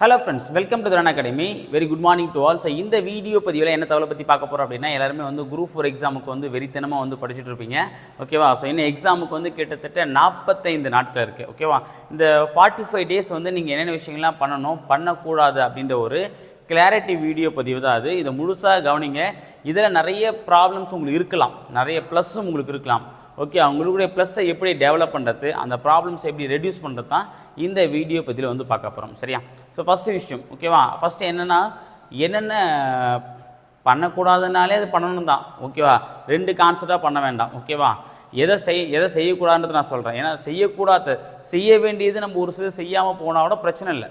Hello friends welcome to Dharan academy very good morning to all so இந்த video பதிவில் என்ன தகவலை பற்றி பார்க்க போகிறோம் அப்படின்னா எல்லாருமே வந்து குரூப் ஃபோர் எக்ஸாமுக்கு வந்து வெறித்தனமாக வந்து படிச்சுட்டு இருப்பீங்க. ஓகேவா ஸோ இன்னும் எக்ஸாமுக்கு வந்து கிட்டத்தட்ட நாற்பத்தைந்து நாட்கள் இருக்குது ஓகேவா இந்த ஃபார்ட்டி ஃபைவ் டேஸ் வந்து நீங்கள் என்னென்ன விஷயங்கள்லாம் பண்ணணும் பண்ணக்கூடாது அப்படின்ற ஒரு கிளாரிட்டி வீடியோ பதிவு தான் அது. இதை முழுசாக கவனிங்க. இதில் நிறைய ப்ராப்ளம்ஸ் உங்களுக்கு இருக்கலாம். நிறைய ப்ளஸ்ஸும் உங்களுக்கு இருக்கலாம். ஓகே அவங்களுடைய ப்ளஸ்ஸை எப்படி டெவலப் பண்ணுறது அந்த ப்ராப்ளம்ஸ் எப்படி ரெடியூஸ் பண்ணுறது தான் இந்த வீடியோ பற்றியில் வந்து பார்க்க போகிறோம் சரியா? ஸோ ஃபஸ்ட்டு விஷயம் ஓகேவா ஃபஸ்ட்டு என்னென்னா என்னென்ன பண்ணக்கூடாதுனாலே அது பண்ணணும் தான் ஓகேவா ரெண்டு கான்செப்டாக பண்ண வேண்டாம் ஓகேவா எதை செய் எதை செய்யக்கூடாதுன்றது நான் சொல்கிறேன் ஏன்னா செய்யக்கூடாது செய்ய வேண்டியது நம்ம ஒரு சிலர் செய்யாமல் போனால் கூட பிரச்சனை இல்லை.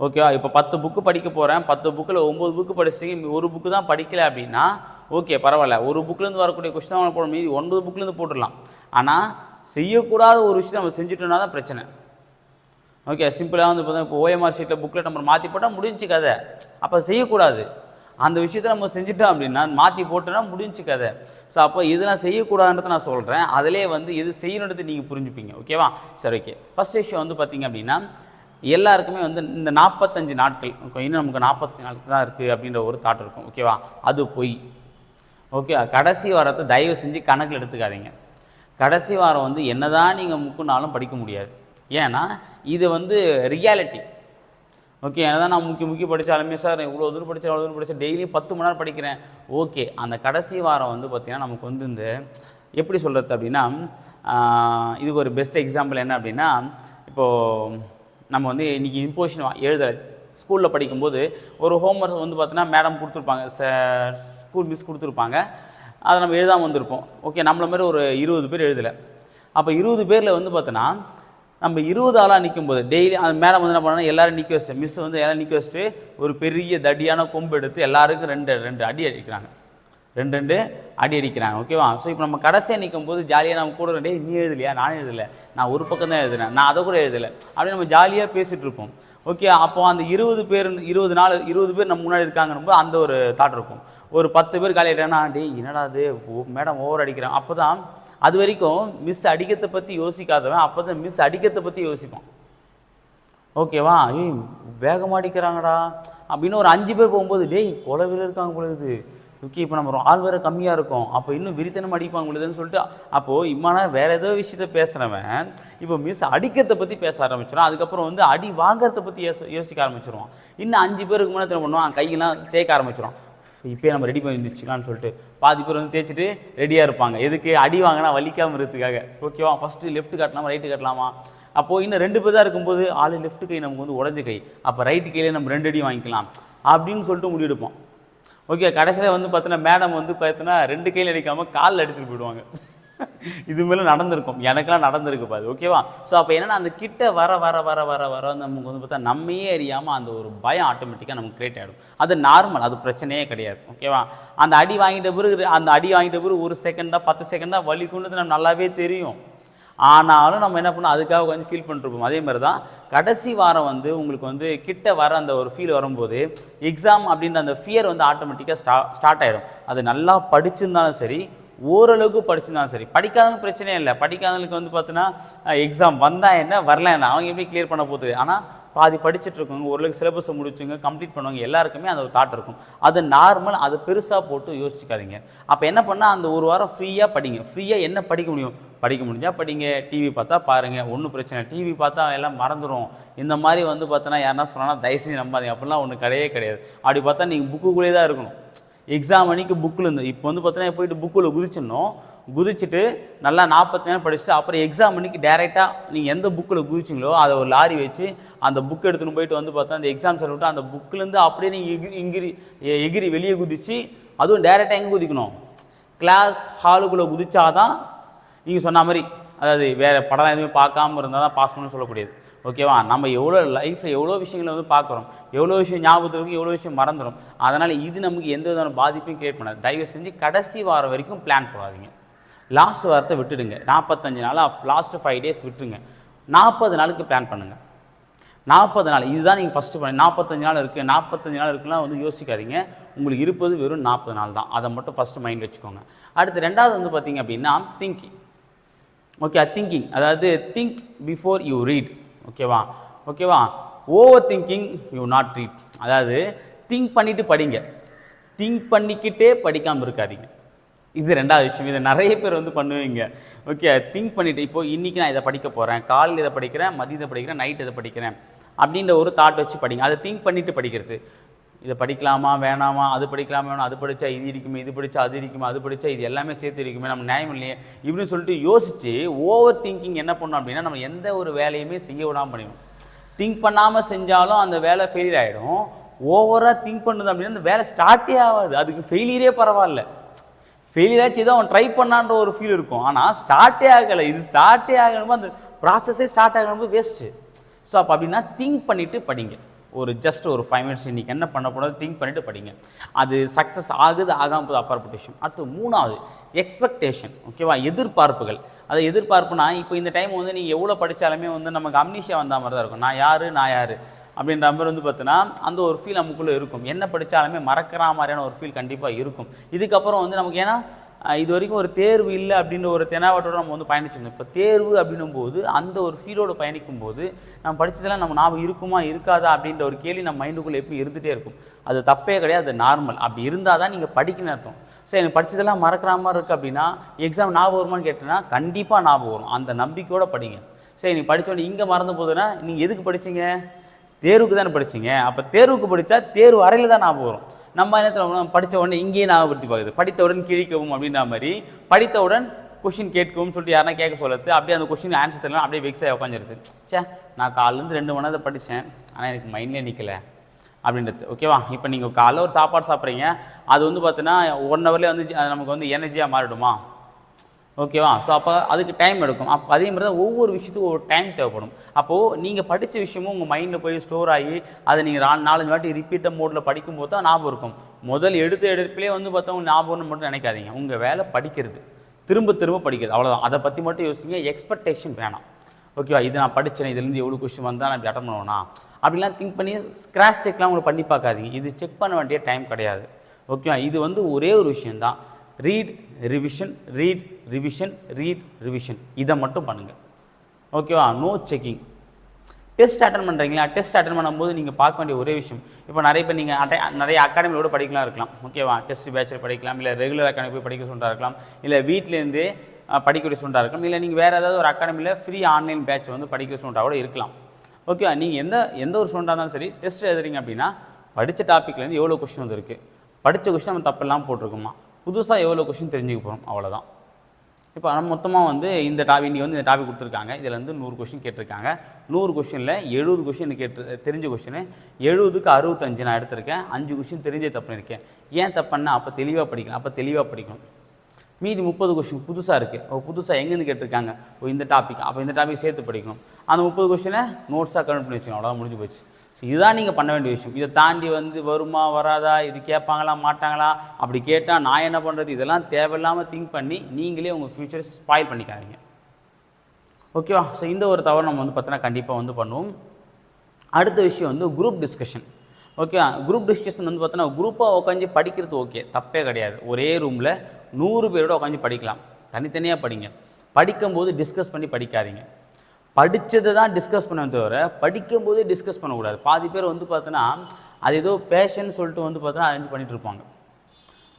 ஓகேவா இப்போ பத்து புக்கு படிக்க போகிறேன் பத்து புக்கில் ஒம்பது புக்கு படிச்சிங்க ஒரு புக்கு தான் படிக்கலை அப்படின்னா ஓகே பரவாயில்ல. ஒரு புக்லேருந்து வரக்கூடிய கொஸ்டின் அவனை போட மீதி ஒன்பது புக்லேருந்து போட்டுடலாம். ஆனால் செய்யக்கூடாத ஒரு விஷயம் நம்ம செஞ்சுட்டோம்னா தான் பிரச்சனை. ஓகே சிம்பிளாக வந்து பார்த்தா இப்போ ஓஎம்ஆர் ஷீட்டில் புக்கில் நம்பர் மாற்றி போட்டால் முடிஞ்சு கதை. அப்போ செய்யக்கூடாது. அந்த விஷயத்தை நம்ம செஞ்சுட்டோம் அப்படின்னா மாற்றி போட்டோன்னா முடிஞ்சு கதை. ஸோ அப்போ இதெல்லாம் செய்யக்கூடாதுன்றதை நான் சொல்கிறேன் அதிலே வந்து எது செய்யணுன்றது நீங்கள் புரிஞ்சுப்பீங்க. ஓகேவா சரி ஓகே ஃபஸ்ட் விஷயம் வந்து பார்த்தீங்க அப்படின்னா எல்லாருக்குமே வந்து இந்த நாற்பத்தஞ்சு நாட்கள் இன்னும் நமக்கு நாற்பத்தஞ்சு நாட்கள் தான் இருக்குது அப்படின்ற ஒரு தாட் இருக்கும். ஓகேவா அது பொய். ஓகே கடைசி வாரத்தை தயவு செஞ்சு கணக்கில் எடுத்துக்காதீங்க. கடைசி வாரம் வந்து என்னதான் நீங்கள் முக்குனாலும் படிக்க முடியாது. ஏன்னா இது வந்து ரியாலிட்டி ஓகே என்னதான் நான் முக்கிய முக்கிய படித்தாலுமே சார் இவ்வளோ தூரம் படித்தேன் அவ்வளோ தூரம் படித்தேன் டெய்லியும் பத்து மணி நேரம் படிக்கிறேன். ஓகே அந்த கடைசி வாரம் வந்து பார்த்திங்கன்னா நமக்கு வந்து இந்த எப்படி சொல்கிறது அப்படின்னா இதுக்கு ஒரு பெஸ்ட் எக்ஸாம்பிள் என்ன அப்படின்னா இப்போது நம்ம வந்து இன்றைக்கி இம்போசிஷன் எழுதலை. ஸ்கூலில் படிக்கும்போது ஒரு ஹோம்ஒர்க் வந்து பார்த்தீங்கன்னா மேடம் கொடுத்துருப்பாங்க ஸ்கூல் மிஸ் கொடுத்துருப்பாங்க. அதை நம்ம எழுதாமல் வந்திருப்போம். ஓகே நம்மள மாதிரி ஒரு இருபது பேர் எழுதலை. அப்போ இருபது பேரில் வந்து பார்த்தோன்னா நம்ம இருபது ஆளாக நிற்கும் போது டெய்லி அந்த மேடம் வந்து என்ன பண்ணாங்கன்னா எல்லோரும் நிற்க வச்சு மிஸ் வந்து எல்லாம் நிற்க வச்சுட்டு ஒரு பெரிய தடியான கொம்பு எடுத்து எல்லாருக்கும் ரெண்டு ரெண்டு அடி அடிக்கிறாங்க. ரெண்டு ரெண்டு அடி அடிக்கிறாங்க. ஓகேவா ஸோ இப்போ நம்ம கடைசியாக நிற்கும் போது ஜாலியாக நம்ம கூட ரெண்டே நீ எழுதலையா? நான் எழுதலை. நான் ஒரு பக்கம் தான் எழுதுனேன் நான் அதை கூட எழுதலை. அப்படின்னு நம்ம ஜாலியாக பேசிகிட்டு இருப்போம். ஓகே அப்போ அந்த இருபது பேர் இருபது நாள் இருபது பேர் நம்ம முன்னாடி இருக்காங்கன்னு அந்த ஒரு தாட் இருக்கும். ஒரு பத்து பேர் காலி டே டேய் என்னடா அது மேடம் ஓவர் அடிக்கிறேன். அப்போ தான் அது வரைக்கும் மிஸ் அடிக்கிறதை பற்றி யோசிக்காதவன் அப்போ தான் மிஸ் அடிக்கிறதை பற்றி யோசிப்பான். ஓகேவா ஏய் வேகமாக அடிக்கிறாங்கடா. அப்படின்னு ஒரு அஞ்சு பேர் போகும்போது டேய் கொலவில் இருக்காங்க பொழுது ஓகே இப்போ நம்ம ஆள் வேறு கம்மியாக இருக்கும். அப்போ இன்னும் விரித்தனம் அடிப்பாங்க உள்ளதுன்னு சொல்லிட்டு அப்போது இம்மானா வேறு ஏதோ விஷயத்த பேசுகிறவன் இப்போ மிஸ் அடிக்கிறத பற்றி பேச ஆரம்பிச்சிடும். அதுக்கப்புறம் வந்து அடி வாங்குறத பற்றி யோசி யோசிக்க ஆரம்பிச்சிருவான். இன்னும் அஞ்சு பேருக்கு முன்னாடி என்ன பண்ணுவான். கையெல்லாம் தேய்க்க ஆரம்பிச்சிடும் இப்போயே நம்ம ரெடி பண்ணி வச்சுக்கலாம்னு சொல்லிட்டு. பாதி பேர் வந்து தேய்ச்சிட்டு ரெடியாக இருப்பாங்க. எதுக்கு அடி வாங்கினா வலிக்காமல் இருக்கிறதுக்காக. ஓகேவா ஃபஸ்ட்டு லெஃப்ட் காட்டலாமா ரைட்டு காட்டலாமா? அப்போது இன்னும் ரெண்டு பேர் தான் இருக்கும்போது ஆள் லெஃப்ட் கை நமக்கு வந்து உடஞ்ச கை. அப்போ ரைட்டு கையிலே நம்ம ரெண்டு அடி வாங்கிக்கலாம். அப்படின்னு சொல்லிட்டு முடிவெடுப்போம். ஓகே கடைசியில் வந்து பார்த்தீங்கன்னா மேடம் வந்து பார்த்தீங்கன்னா ரெண்டு கையில் அடிக்காமல் காலில் அடிச்சுட்டு போயிடுவாங்க. இது மேலே நடந்திருக்கும். எனக்கெல்லாம் நடந்திருக்கு பாது ஓகேவா ஸோ அப்போ என்னன்னா அந்த கிட்ட வர வர வர வர வர நமக்கு வந்து பார்த்தா நம்மையே அறியாமல் அந்த ஒரு பயம் ஆட்டோமேட்டிக்காக நமக்கு கிரியேட் ஆகிடும் அது நார்மல் அது பிரச்சனையே கிடையாது ஓகேவா அந்த அடி வாங்கிட்ட பிறகு அந்த அடி வாங்கிட்ட பிறகு ஒரு செகண்ட் தான் பத்து செகண்ட் தான் வலிக்குன்றது நம்ம நல்லாவே தெரியும். ஆனாலும் நம்ம என்ன பண்ணோம் அதுக்காக கொஞ்சம் ஃபீல் பண்ணிருப்போம் அதே மாதிரி தான் கடைசி வாரம் வந்து உங்களுக்கு வந்து கிட்ட வர அந்த ஒரு ஃபீல் வரும்போது எக்ஸாம் அப்படின்ற அந்த ஃபியர் வந்து ஆட்டோமேட்டிக்காக ஸ்டா ஸ்டார்ட் ஆகிடும் அது நல்லா படிச்சிருந்தாலும் சரி ஓரளவுக்கு படிச்சிருந்தாலும் சரி படிக்காதவங்க பிரச்சனையே இல்லை. படிக்காதவங்களுக்கு வந்து பார்த்தீங்கன்னா எக்ஸாம் வந்தால் என்ன வரல என்ன அவங்க எப்படி கிளியர் பண்ண போகுது? ஆனால் பாதி படிச்சுட்டு இருக்கவங்க ஓரளவுக்கு சிலபஸை முடிச்சுங்க கம்ப்ளீட் பண்ணுவாங்க எல்லாருக்குமே அந்த ஒரு தாட் இருக்கும். அது நார்மல் அதை பெருசாக போட்டு யோசிச்சுக்காதீங்க. அப்போ என்ன பண்ணால் அந்த ஒரு வாரம் ஃப்ரீயாக படிங்க. ஃப்ரீயாக என்ன படிக்க முடியும்? படிக்க முடிஞ்சால் படிங்க. டிவி பார்த்தா பாருங்கள் ஒன்றும் பிரச்சனை டிவி பார்த்தா எல்லாம் மறந்துடும் இந்த மாதிரி வந்து பார்த்தோன்னா யாருன்னா சொன்னால் தயவு செஞ்சு நம்பாதீங்க. அப்படிலாம் ஒன்றும் கிடையவே கிடையாது. அப்படி பார்த்தா நீங்கள் புக்குக்குள்ளே தான் இருக்கணும். எக்ஸாம் அன்னைக்கு புக்கில் இருந்து இப்போ வந்து பார்த்தீங்கன்னா போயிட்டு புக்கில் குதிச்சிடணும். குதிச்சுட்டு நல்லா நாற்பத்தி நேரம் படிச்சுட்டு அப்புறம் எக்ஸாம் அன்னைக்கு டேரெக்டாக நீங்கள் எந்த புக்கில் குதிச்சிங்களோ அதை ஒரு லாரி வச்சு அந்த புக் எடுத்துன்னு போயிட்டு வந்து பார்த்தா அந்த எக்ஸாம் சொல்லிவிட்டு அந்த புக்கிலேருந்து அப்படியே நீங்கள் எகிரி எகிரி எகிரி வெளியே குதிச்சு அதுவும் டேரெக்டாக எங்கே குதிக்கணும்? கிளாஸ் ஹாலுக்குள்ளே குதிச்சாதான் நீங்கள் சொன்ன மாதிரி அதாவது வேறு படம் எதுவுமே பார்க்காம இருந்தால் தான் பாஸ் பண்ணணும்னு சொல்லக்கூடியது. ஓகேவா நம்ம எவ்வளோ லைஃப்பில் எவ்வளோ விஷயங்களை வந்து பார்க்குறோம் எவ்வளோ விஷயம் ஞாபகத்தில் இருக்கும் எவ்வளோ விஷயம் மறந்துடும் அதனால் இது நமக்கு எந்த விதமான பாதிப்பையும் கிரியேட் பண்ணாது. தயவு செஞ்சு கடைசி வாரம் வரைக்கும் பிளான் போடாதீங்க. லாஸ்ட் வாரத்தை விட்டுடுங்க. நாற்பத்தஞ்சு நாளாக லாஸ்ட்டு ஃபைவ் டேஸ் விட்டுருங்க. நாற்பது நாளுக்கு பிளான் பண்ணுங்கள் நாற்பது நாள் இதுதான் நீங்கள் ஃபஸ்ட்டு பண்ணி நாற்பத்தஞ்சு நாள் இருக்குது நாற்பத்தஞ்சு நாள் இருக்குலாம் வந்து யோசிக்காதீங்க. உங்களுக்கு இருப்பது வெறும் நாற்பது நாள் தான். அதை மட்டும் ஃபஸ்ட்டு மைண்ட் வச்சுக்கோங்க. அடுத்து ரெண்டாவது வந்து பார்த்தீங்க அப்படின்னா திங்கிங் ஓகே திங்கிங் அதாவது திங்க் பிஃபோர் யூ ரீட் ஓகேவா ஓகேவா over thinking you not read அதாவது திங்க் பண்ணிட்டு படிங்க. திங்க் பண்ணிக்கிட்டே படிக்காமல் இருக்காதீங்க. இது ரெண்டாவது விஷயம். இதை நிறைய பேர் வந்து பண்ணுவீங்க. ஓகே திங்க் பண்ணிட்டு இப்போ இன்றைக்கி நான் இதை படிக்க போகிறேன் காலையில் இதை படிக்கிறேன் மதியம் இதை படிக்கிறேன் நைட் இதை படிக்கிறேன். அப்படின்ற ஒரு தாட் வச்சு படிங்க. அதை திங்க் பண்ணிட்டு படிக்கிறது. இதை படிக்கலாமா வேணாமா? அது படிக்கலாமா வேணாம். அது படித்தா இது இருக்குமே இது படித்தா அது இடிக்குமா அது படித்தா இது எல்லாமே சேர்த்து இருக்குமே நம்ம நியாயம் இல்லையே? இப்படின்னு சொல்லிட்டு யோசித்து ஓவர் திங்கிங் என்ன பண்ணோம் அப்படின்னா நம்ம எந்த ஒரு வேலையுமே செய்ய விடாமல் பண்ணிடும் திங்க் பண்ணாமல் செஞ்சாலும் அந்த வேலை ஃபெயிலியர் ஆகிடும் ஓவராக திங்க் பண்ணுது அப்படின்னா அந்த வேலை ஸ்டார்ட்டே ஆகாது. அதுக்கு ஃபெயிலியரே பரவாயில்ல. ஃபெயிலியர் ஆச்சு ஏதோ அவன் ட்ரை பண்ணான்ற ஒரு ஃபீல் இருக்கும். ஆனால் ஸ்டார்ட்டே ஆகலை. இது ஸ்டார்ட்டே ஆகணும் அந்த ப்ராசஸே ஸ்டார்ட் ஆகணும் வேஸ்ட்டு ஸோ அப்போ அப்படின்னா திங்க் பண்ணிவிட்டு படிங்க. ஒரு ஜஸ்ட் ஒரு ஃபைவ் மினிட்ஸ் இன்றைக்கி என்ன பண்ண திங்க் பண்ணிவிட்டு படிங்க. அது சக்ஸஸ் ஆகுது ஆகாமல் போது அப்பாற்பட்ட விஷயம். அடுத்து மூணாவது எக்ஸ்பெக்டேஷன் ஓகேவா எதிர்பார்ப்புகள். அதை எதிர்பார்ப்புனா இப்போ இந்த டைம் வந்து நீங்கள் எவ்வளோ படித்தாலுமே வந்து நமக்கு அம்னிஷியா வந்த மாதிரி தான் இருக்கும். நான் யார் நான் யார்? அப்படின்ற மாதிரி வந்து பார்த்தீங்கன்னா அந்த ஒரு ஃபீல் நமக்குள்ளே இருக்கும். என்ன படித்தாலுமே மறக்கிற மாதிரியான ஒரு ஃபீல் கண்டிப்பாக இருக்கும். இதுக்கப்புறம் வந்து நமக்கு ஏன்னா இது வரைக்கும் ஒரு தேர்வு இல்லை அப்படின்ற ஒரு தெனாவட்டோட நம்ம வந்து பயணிச்சிருந்தோம். இப்போ தேர்வு அப்படின்னும் போது அந்த ஒரு ஃபீலோடு பயணிக்கும் போது நம்ம படித்ததெல்லாம் நம்ம ஞாபகம் இருக்குமா இருக்காதா அப்படின்ற ஒரு கேள்வி நம்ம மைண்டுக்குள்ளே எப்பவும் இருந்துகிட்டே இருக்கும். அது தப்பே கிடையாது அது நார்மல் அப்படி இருந்தால் தான் நீங்கள் படிக்கணும் அர்த்தம். சரி எனக்கு படித்ததெல்லாம் மறக்கிற மாதிரி இருக்குது அப்படின்னா எக்ஸாம் ஞாபகம் வருமான்னு கேட்டேன்னா கண்டிப்பாக ஞாபகம் வரும். அந்த நம்பிக்கையோட படிங்க. சரி நீ படித்தோடனே இங்கே மறந்து போகுதுன்னா நீங்கள் எதுக்கு படிச்சீங்க? தேர்வுக்கு தானே படிச்சீங்க? அப்போ தேர்வுக்கு படித்தா தேர்வு அறையில் தான் ஞாபகம் வரும். நம்ம என்ன படித்த உடனே இங்கேயே ஞாபகப்படுத்தி பார்க்குது படித்தவுடன் கிழிக்கவும் அப்படின்ற மாதிரி படித்தவுடன் கொஷின் கேட்கவும் சொல்லிட்டு யாரா கேட்க சொல்லுது அப்படியே அந்த கொஷின் ஆன்சர் தரலாம் அப்படியே வெக்ஸாக உட்காந்துருது சே நான் காலிலேருந்து ரெண்டு மணி நேரத்தை படித்தேன் ஆனால் எனக்கு மைண்ட்லேயே நிற்கல அப்படின்றது. ஓகேவா இப்போ நீங்கள் காலைல ஒரு சாப்பாடு சாப்பிட்றீங்க. அது வந்து பார்த்தீங்கன்னா ஒன் ஹவர்லேயே வந்து அது நமக்கு வந்து எனர்ஜியாக மாறிடுமா? ஓகேவா? ஸோ அப்போ அதுக்கு டைம் எடுக்கும். அப்போ அதே மாதிரி தான் ஒவ்வொரு விஷயத்துக்கும் ஒரு டைம் தேவைப்படும். அப்போது நீங்கள் படித்த விஷயமும் உங்கள் மைண்டில் போய் ஸ்டோர் ஆகி அதை நீங்கள் நா நாலஞ்சு வாட்டி ரிப்பீட்டட் மோடில் படிக்கும்போது தான் ஞாபகம் இருக்கும். முதல் எடுத்த எடுப்பிலே வந்து பார்த்தா உங்களுக்கு ஞாபகம்னு மட்டும் நினைக்காதீங்க. உங்கள் வேலை படிக்கிறது. திரும்ப திரும்ப படிக்கிறது. அவ்வளோதான் அதை பற்றி மட்டும் யோசிங்க. எக்ஸ்பெக்டேஷன் வேணாம். ஓகேவா? இது நான் படித்தேன் இதுலேருந்து எவ்வளோ கொஸ்டின் வந்தால் நான் இப்படி அட்டன் பண்ணுவேனா? அப்படிலாம் திங்க் பண்ணி ஸ்க்ராச் செக்லாம் உங்களுக்கு பண்ணி பார்க்காதீங்க. இது செக் பண்ண வேண்டிய டைம் கிடையாது. ஓகேவா? இது வந்து ஒரே ஒரு விஷயந்தான் read revision read revision read revision இதை மட்டும் பண்ணுங்கள் ஓகேவா நோ செக்கிங் டெஸ்ட் அட்டன் பண்ணுறீங்களா டெஸ்ட் அட்டன் பண்ணும்போது நீங்கள் பார்க்க வேண்டிய ஒரே விஷயம் இப்போ நிறைய பேர் நீங்கள் அட்டை நிறைய அகாடமியோட படிக்கலாம் இருக்கலாம். ஓகேவா டெஸ்ட் பேட்சில் படிக்கலாம் இல்லை ரெகுலர் அகாடமி போய் படிக்க சொல்லிட்டா இருக்கலாம் இல்லை வீட்டிலேருந்தே படிக்கக்கூடிய சொல்லிட்டா இருக்கலாம் இல்லை நீங்கள் வேறு ஏதாவது ஒரு அகாடமியில் ஃப்ரீ ஆன்லைன் பேட்ச் வந்து படிக்க சொல்லிட்டா கூட இருக்கலாம். ஓகேவா நீங்கள் எந்த எந்த ஒரு ஸ்டூடெண்டாக இருந்தாலும் சரி டெஸ்ட் எழுதுறீங்க அப்படின்னா படித்த டாப்பிக்லேருந்து எவ்வளோ கொஷின் வந்துருக்கு? படித்த கொஷின் நம்ம தப்பெல்லாம் போட்டிருக்குமா? புதுசாக எவ்வளோ கொஸ்டின் தெரிஞ்சுக்க போகிறோம் அவ்வளோதான் இப்போ நம்ம மொத்தமாக வந்து இந்த டாபிக் இன்றைக்கி வந்து இந்த டாபிக் கொடுத்துருக்காங்க. இதில் வந்து நூறு கொஷின் கேட்டிருக்காங்க. நூறு கொஷினில் எழுபது கொஷின் கேட்டு தெரிஞ்ச கொஷின் எழுபதுக்கு அறுபத்தஞ்சு நான் எடுத்திருக்கேன். அஞ்சு கொஷின் தெரிஞ்சே தப்பு இருக்கேன். ஏன் தப்புன்னா அப்போ தெளிவாக படிக்கணும். அப்போ தெளிவாக படிக்கணும். மீதி முப்பது கொஷின் புதுசாக இருக்குது ஓ புதுசாக எங்கேருந்து கேட்டிருக்காங்க? ஓ இந்த டாபிக் அப்போ இந்த டாபிக் சேர்த்து படிக்கணும். அந்த முப்பது கொஷினை நோட்ஸாக கனெக்ட் பண்ணி வச்சுக்கணும். அவ்வளோதான் முடிஞ்சு போச்சு. இதுதான் நீங்கள் பண்ண வேண்டிய விஷயம். இதை தாண்டி வந்து வருமா வராதா இது கேட்பாங்களா மாட்டாங்களா அப்படி கேட்டால் நான் என்ன பண்ணுறது இதெல்லாம் தேவையில்லாமல் திங்க் பண்ணி நீங்களே உங்கள் ஃப்யூச்சர் ஸ்பாயில் பண்ணிக்காதீங்க. ஓகேவா ஸோ இந்த ஒரு தவறு நம்ம வந்து பார்த்தோன்னா கண்டிப்பாக வந்து பண்ணுவோம். அடுத்த விஷயம் வந்து group discussion okay group discussion வந்து பார்த்தோன்னா குரூப்பாக உட்காந்து படிக்கிறது ஓகே தப்பே கிடையாது. ஒரே ரூமில் நூறு பேரோட உட்காந்து படிக்கலாம். தனித்தனியாக படிங்க. படிக்கும்போது டிஸ்கஸ் பண்ணி படிக்காதீங்க. படித்ததை தான் டிஸ்கஸ் பண்ண தவிர படிக்கும்போதே டிஸ்கஸ் பண்ணக்கூடாது. பாதி பேர் வந்து பார்த்தோன்னா அது ஏதோ பேஷன் சொல்லிட்டு வந்து பார்த்தோன்னா அரேஞ்ச் பண்ணிகிட்ருப்பாங்க இருப்பாங்க.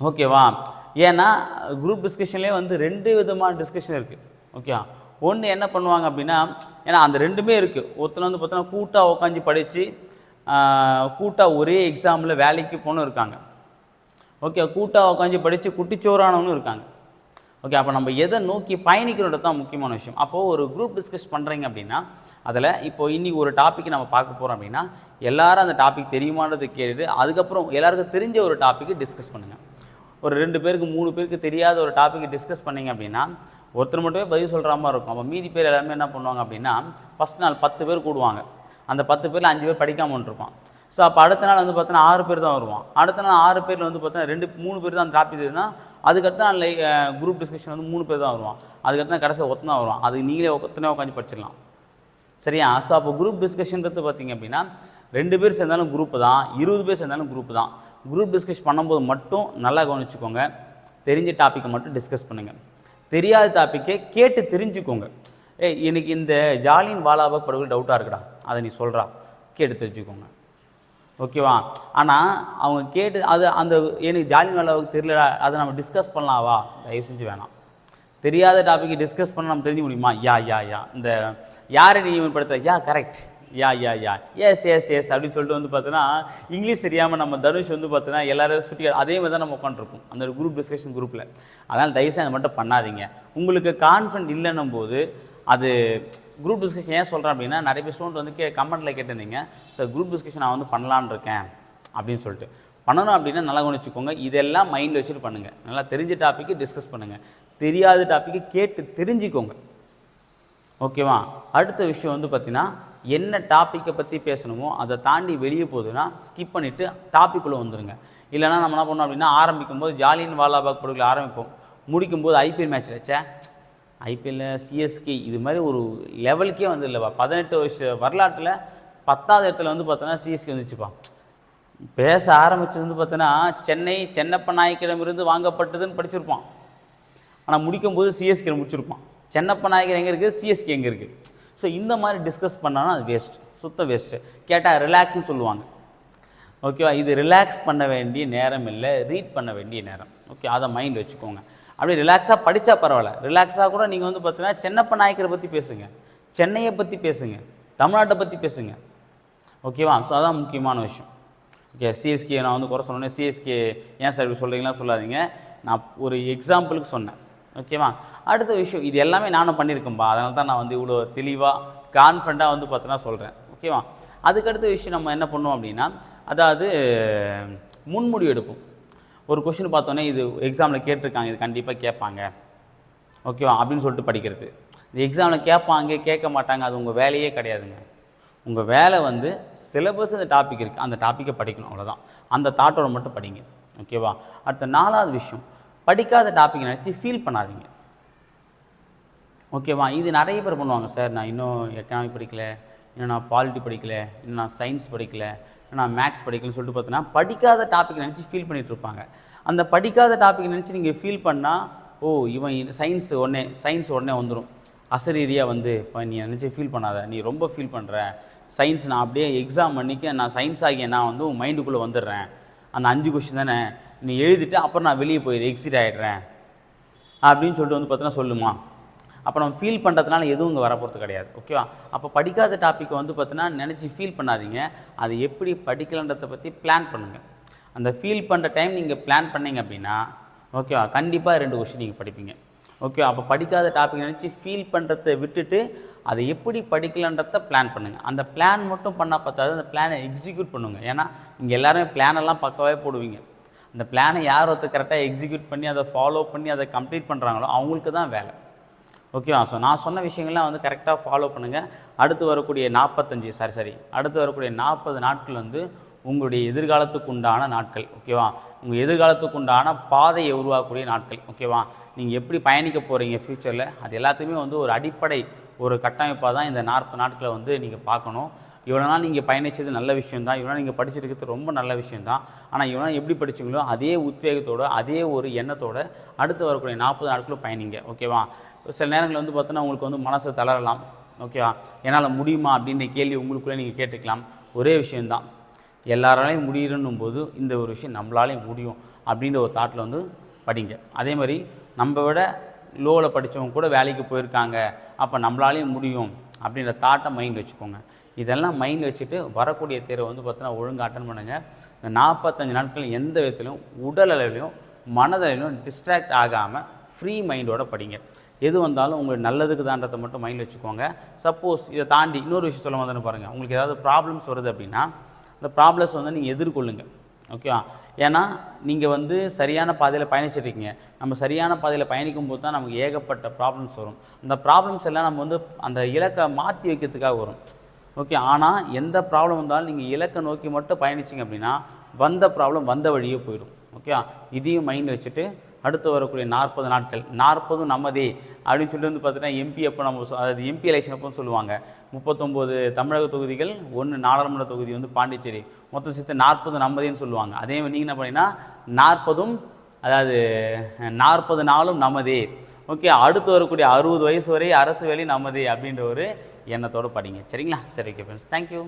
ஓகேவா ஏன்னா குரூப் டிஸ்கஷன்லேயே வந்து ரெண்டு விதமான டிஸ்கஷன் இருக்குது ஓகேவா ஒன்று என்ன பண்ணுவாங்க அப்படின்னா ஏன்னா அந்த ரெண்டுமே இருக்குது ஒருத்தர் வந்து பார்த்தோன்னா கூட்டாக உட்காந்து படித்து கூட்டாக ஒரே எக்ஸாமில் வேலைக்கு போகணும் இருக்காங்க. ஓகே கூட்டாக உட்காந்து படித்து குட்டிச்சோறானவனும் இருக்காங்க. ஓகே அப்போ நம்ம எதை நோக்கி பயணிக்கிறோன்றது தான் முக்கியமான விஷயம். அப்போது ஒரு குரூப் டிஸ்கஸ் பண்ணுறீங்க அப்படின்னா அதில் இப்போ இன்றைக்கி ஒரு டாபிக் நம்ம பார்க்க போகிறோம் அப்படின்னா எல்லாரும் அந்த டாபிக் தெரியுமானது கேட்டுட்டு அதுக்கப்புறம் எல்லாருக்கும் தெரிஞ்ச ஒரு டாப்பிக்கை டிஸ்கஸ் பண்ணுங்கள் ஒரு ரெண்டு பேருக்கு மூணு பேருக்கு தெரியாத ஒரு டாப்பிக்கை டிஸ்கஸ் பண்ணீங்க அப்படின்னா ஒருத்தர் மட்டுமே பதில் சொல்கிற மாதிரி இருக்கும். அப்போ மீதி பேர் எல்லாருமே என்ன பண்ணுவாங்க அப்படின்னா ஃபஸ்ட் நாள் பத்து பேர் கூடுவாங்க. அந்த பத்து பேரில் அஞ்சு பேர் படிக்காமல் இருப்பான் ஸோ அப்போ அடுத்த நாள் வந்து பார்த்தோன்னா ஆறு பேர் தான் வருவான். அடுத்த நாள் ஆறு பேரில் வந்து பார்த்தோன்னா ரெண்டு மூணு பேர் தான் அந்த டாபிக் இருக்குன்னா அதுக்கடுத்து நாள் குரூப் டிஸ்கஷன் வந்து மூணு பேர் தான் வருவான். அதுக்கடுத்த கடைசியாக ஒத்தனை வருவான். அது நீங்களே ஒத்தனை உட்காந்து படிச்சிடலாம். சரியா? ஸோ அப்போ குரூப் டிஸ்கஷன்றது பார்த்தீங்க அப்படின்னா ரெண்டு பேர் சேர்ந்தாலும் குரூப் தான் இருபது பேர் சேர்ந்தாலும் குரூப் தான். குரூப் டிஸ்கஸ் பண்ணும்போது மட்டும் நல்லா கவனிச்சுக்கோங்க. தெரிஞ்ச டாப்பிக்கை மட்டும் டிஸ்கஸ் பண்ணுங்கள் தெரியாத டாப்பிக்கை கேட்டு தெரிஞ்சுக்கோங்க. ஏ எனக்கு இந்த ஜாலியின் வாலாபாக் படுகொலை டவுட்டாக இருக்குடா. அதை நீ சொல்கிறா கேட்டு தெரிஞ்சுக்கோங்க. ஓகேவா? ஆனால் அவங்க கேட்டு அது அந்த எனக்கு ஜாலியன் வேலாவுக்கு தெரியல அதை நம்ம டிஸ்கஸ் பண்ணலாவா தயவு செஞ்சு வேணாம். தெரியாத டாப்பிக்கை டிஸ்கஸ் பண்ண நம்ம தெரிஞ்சு முடியுமா? யா யா யா. இந்த யாரை நியமனப்படுத்த yeah correct yeah yeah yeah. Yes yes yes அப்படின்னு சொல்லிட்டு வந்து பார்த்தீங்கன்னா இங்கிலீஷ் தெரியாமல் நம்ம தனுஷ் வந்து பார்த்தீங்கன்னா எல்லாரும் சுற்றி அதே மாதிரி தான் நம்ம உட்காந்துருப்போம் அந்த குரூப் டிஸ்கஷன் குரூப்பில் அதனால் தயவுசெய்து அதை மட்டும் பண்ணாதீங்க. உங்களுக்கு கான்ஃபிடன்ட் இல்லைன்னும் போது அது குரூப் டிஸ்கஷன் ஏன் சொல்கிறேன் அப்படின்னா நிறைய பேர் ஸ்டூடெண்ட் வந்து கே கமெண்ட்டில் கேட்டிருந்தீங்க. சார் குரூப் டிஸ்கஷன் நான் வந்து பண்ணலான்னு இருக்கேன் அப்படின்னு சொல்லிட்டு. பண்ணணும் அப்படின்னா நல்லா கவனிச்சுக்கோங்க. இதெல்லாம் மைண்டில் வச்சுட்டு பண்ணுங்கள் நல்லா தெரிஞ்ச டாப்பிக்கு டிஸ்கஸ் பண்ணுங்கள் தெரியாத டாப்பிக்கு கேட்டு தெரிஞ்சுக்கோங்க. ஓகேவா? அடுத்த விஷயம் வந்து பார்த்தீங்கன்னா என்ன டாப்பிக்கை பற்றி பேசணுமோ அதை தாண்டி வெளியே போகுதுன்னா ஸ்கிப் பண்ணிவிட்டு டாப்பிக்குள்ளே வந்துடுங்க இல்லைனா நம்ம என்ன பண்ணோம் அப்படின்னா ஆரம்பிக்கும் போது ஜாலியன் வாலாபாக் படுகையில் ஆரம்பிப்போம். முடிக்கும்போது ஐபிஎல் மேட்ச் வச்சே ஐபிஎல்லில் சிஎஸ்கே இது மாதிரி ஒரு லெவலுக்கே வந்து இல்லைவா பதினெட்டு வருஷ வரலாற்றில் பத்தாவது இடத்துல வந்து பார்த்தோன்னா சிஎஸ்கே வந்துச்சுப்பா பேச ஆரம்பிச்சது வந்து பார்த்தோன்னா சென்னை சென்னப்ப நாயக்கிடமிருந்து வாங்கப்பட்டதுன்னு படிச்சிருப்பான். ஆனால் முடிக்கும்போது சிஎஸ்கே முடிச்சிருப்பான். சென்னப்ப நாயக்கர் எங்கே இருக்குது சிஎஸ்கே எங்கே இருக்குது ஸோ இந்த மாதிரி டிஸ்கஸ் பண்ணாலும் அது வேஸ்ட் சுத்த வேஸ்ட்டு கேட்டால் ரிலாக்ஸ்னு சொல்லுவாங்க. ஓகேவா இது ரிலாக்ஸ் பண்ண வேண்டிய நேரம் இல்லை ரீட் பண்ண வேண்டிய நேரம். ஓகே அதை மைண்ட் வச்சுக்கோங்க. அப்படியே ரிலாக்ஸாக படித்தா பரவாயில்ல. ரிலாக்ஸாக கூட நீங்கள் வந்து பார்த்தீங்கன்னா சென்னப்ப நாயக்கரை பற்றி பேசுங்க. சென்னையை பற்றி பேசுங்க. தமிழ்நாட்டை பற்றி பேசுங்க. ஓகேவா? ஸோ அதான் முக்கியமான விஷயம். ஓகே சிஎஸ்கே நான் வந்து குறை சொன்னோன்னே சிஎஸ்கே ஏன் சார் இப்படி சொல்கிறீங்களா சொல்லாதீங்க. நான் ஒரு எக்ஸாம்பிளுக்கு சொன்னேன். ஓகேவா? அடுத்த விஷயம் இது எல்லாமே நானும் பண்ணியிருக்கேன்பா. அதனால தான் நான் வந்து இவ்வளோ தெளிவாக கான்ஃபிடண்ட்டாக வந்து பார்த்தோன்னா சொல்கிறேன் ஓகேவா? அதுக்கடுத்த விஷயம் நம்ம என்ன பண்ணுவோம் அப்படின்னா அதாவது முன்முடிவு எடுப்போம். ஒரு கொஷின் பார்த்தோன்னே இது எக்ஸாமில் கேட்டிருக்காங்க இது கண்டிப்பாக கேட்பாங்க. ஓகேவா? அப்படின்னு சொல்லிட்டு படிக்கிறது. இந்த எக்ஸாமில் கேட்பாங்க கேட்க மாட்டாங்க அது உங்கள் வேலையே கிடையாதுங்க. உங்கள் வேலை வந்து சிலபஸ் அந்த டாபிக் இருக்குது அந்த டாப்பிக்கை படிக்கணும் அவ்வளோதான் அந்த தாட்டோட மட்டும் படிங்க. ஓகேவா அடுத்த நாலாவது விஷயம். படிக்காத டாப்பிக்கை நினச்சி ஃபீல் பண்ணாதீங்க. ஓகேவா இது நிறைய பேர் பண்ணுவாங்க. சார் நான் இன்னும் எக்கனாமிக் படிக்கல இன்னும் நான் பாலிட்டி படிக்கல இன்னும் நான் சயின்ஸ் படிக்கல இன்னும் நான் மேக்ஸ் படிக்கலன்னு சொல்லிட்டு பார்த்தீங்கன்னா படிக்காத டாபிக் நினச்சி ஃபீல் பண்ணிட்டு இருப்பாங்க. அந்த படிக்காத டாபிக் நினச்சி நீங்கள் ஃபீல் பண்ணால் ஓ இவன் சயின்ஸ் உடனே சயின்ஸ் உடனே வந்துடும் அசரீரியாக வந்து இப்போ நீ நினச்சி ஃபீல் பண்ணாத. நீ ரொம்ப ஃபீல் பண்ணுற சயின்ஸ் நான் அப்படியே எக்ஸாம் பண்ணிக்க நான் சயின்ஸ் ஆகிய நான் வந்து உன் மைண்டுக்குள்ளே வந்துடுறேன். அந்த அஞ்சு கொஷின் தானே? நீ எழுதிட்டு அப்புறம் நான் வெளியே போயிடு எக்ஸிட் ஆகிடுறேன் அப்படின்னு சொல்லிட்டு வந்து பார்த்தீங்கன்னா சொல்லுமா? அப்போ நம்ம ஃபீல் பண்ணுறதுனால எதுவும் இங்கே வரப்போகிறது கிடையாது ஓகேவா அப்போ படிக்காத டாப்பிக்கை வந்து பார்த்தீங்கன்னா நினச்சி ஃபீல் பண்ணாதீங்க. அது எப்படி படிக்கலன்றதை பற்றி பிளான் பண்ணுங்கள் அந்த ஃபீல் பண்ணுற டைம் நீங்கள் பிளான் பண்ணீங்க அப்படின்னா ஓகேவா கண்டிப்பாக ரெண்டு கொஷின் நீங்கள் படிப்பீங்க ஓகே அப்போ படிக்காத டாபிக் நினச்சி ஃபீல் பண்ணுறதை விட்டுட்டு அதை எப்படி படிக்கலன்றத பிளான் பண்ணுங்கள் அந்த பிளான் மட்டும் பண்ணால் பார்த்தாது அந்த பிளானை எக்ஸிக்யூட் பண்ணுங்கள் ஏன்னா இங்கே எல்லாருமே பிளானெல்லாம் பக்கவே போடுவீங்க. அந்த பிளானை யார் ஒருத்தர் கரெக்டாக எக்ஸிக்யூட் பண்ணி அதை ஃபாலோ பண்ணி அதை கம்ப்ளீட் பண்ணுறாங்களோ அவங்களுக்கு தான் வேலை. ஓகேவா ஸோ நான் சொன்ன விஷயங்கள்லாம் வந்து கரெக்டாக ஃபாலோ பண்ணுங்கள் அடுத்து வரக்கூடிய நாற்பத்தஞ்சு சாரி சாரி அடுத்து வரக்கூடிய நாற்பது நாட்கள் வந்து உங்களுடைய எதிர்காலத்துக்கு உண்டான நாட்கள். ஓகேவா உங்கள் எதிர்காலத்துக்கு உண்டான பாதையை உருவாக்கக்கூடிய நாட்கள். ஓகேவா நீங்கள் எப்படி பயணிக்க போகிறீங்க ஃப்யூச்சரில் அது எல்லாத்தையுமே வந்து ஒரு அடிப்படை ஒரு கட்டமைப்பாக தான் இந்த நாற்பது நாட்களை வந்து நீங்கள் பார்க்கணும். இவ்வளோ நாள் நீங்கள் பயணித்தது நல்ல விஷயம் தான் இவ்வளோ நீங்கள் படிச்சிருக்கிறது ரொம்ப நல்ல விஷயம் தான் ஆனால் இவ்வளோ எப்படி படிச்சிங்களோ அதே உத்வேகத்தோடு அதே ஒரு எண்ணத்தோடு அடுத்து வரக்கூடிய நாற்பது நாட்களும் பயணிங்க. ஓகேவா? சில நேரங்களில் வந்து பார்த்தோன்னா உங்களுக்கு வந்து மனசை தளரலாம். ஓகேவா? என்னால் முடியுமா அப்படின்ற கேள்வி உங்களுக்குள்ளே நீங்கள் கேட்டுக்கலாம். ஒரே விஷயந்தான் எல்லாராலையும் முடியணும் போது இந்த ஒரு விஷயம் நம்மளாலையும் முடியும் அப்படின்ற ஒரு தாட்டில் வந்து படிங்க. அதே மாதிரி நம்ம விட லோவில் படித்தவங்க கூட வேலைக்கு போயிருக்காங்க. அப்போ நம்மளாலேயும் முடியும் அப்படின்ற தாட்டை மைண்ட் வச்சுக்கோங்க. இதெல்லாம் மைண்ட் வச்சுட்டு வரக்கூடிய தேர்வை வந்து பார்த்தோன்னா ஒழுங்காக அட்டன் பண்ணுங்கள் இந்த நாற்பத்தஞ்சு நாட்கள் எந்த விதத்திலையும் உடல் அளவிலையும் மனதளவிலையும் டிஸ்ட்ராக்ட் ஆகாமல் ஃப்ரீ மைண்டோட படிங்க. எது வந்தாலும் உங்களுக்கு நல்லதுக்கு தான்றதை மட்டும் மைண்டில் வச்சுக்கோங்க. சப்போஸ் இதை தாண்டி இன்னொரு விஷயம் சொல்ல வந்தேன்னு பாருங்கள் உங்களுக்கு ஏதாவது ப்ராப்ளம்ஸ் வருது அப்படின்னா அந்த ப்ராப்ளம்ஸ் வந்து நீங்கள் எதிர்கொள்ளுங்கள் ஓகேவா? ஏன்னா நீங்கள் வந்து சரியான பாதையில் பயணிச்சிட்ருக்கீங்க. நம்ம சரியான பாதையில் பயணிக்கும் போது தான் நமக்கு ஏகப்பட்ட ப்ராப்ளம்ஸ் வரும். அந்த ப்ராப்ளம்ஸ் எல்லாம் நம்ம வந்து அந்த இலக்கை மாற்றி வைக்கிறதுக்காக வரும். ஓகே ஆனால் எந்த ப்ராப்ளம் வந்தாலும் நீங்கள் இலக்கை நோக்கி மட்டும் பயணிச்சிங்க அப்படின்னா வந்த ப்ராப்ளம் வந்த வழியே போயிடும். ஓகே இதையும் மைண்ட் வச்சுட்டு அடுத்து வரக்கூடிய நாற்பது நாட்கள். நாற்பதும் நம்மதே அப்படின்னு சொல்லி வந்து பார்த்தீங்கன்னா எம்பி அப்போ நம்ம சொ- அதாவது எம்பி எலெக்ஷன் அப்போன்னு சொல்லுவாங்க. முப்பத்தொம்போது தமிழக தொகுதிகள் ஒன்று நாடாளுமன்ற தொகுதி வந்து பாண்டிச்சேரி. மொத்தம் சேர்த்து நாற்பது நம்மதேன்னு சொல்லுவாங்க. அதே மாதிரி நீங்கள் என்ன பண்ணீங்கன்னா நாற்பதும் அதாவது நாற்பது நாளும் நமதே. ஓகே அடுத்து வரக்கூடிய அறுபது வயசு வரை அரசு வேலை நமதே அப்படின்ற ஒரு எண்ணத்தோடு படிங்க. சரிங்களா? சரி ஓகே ஃப்ரெண்ட்ஸ் தேங்க்யூ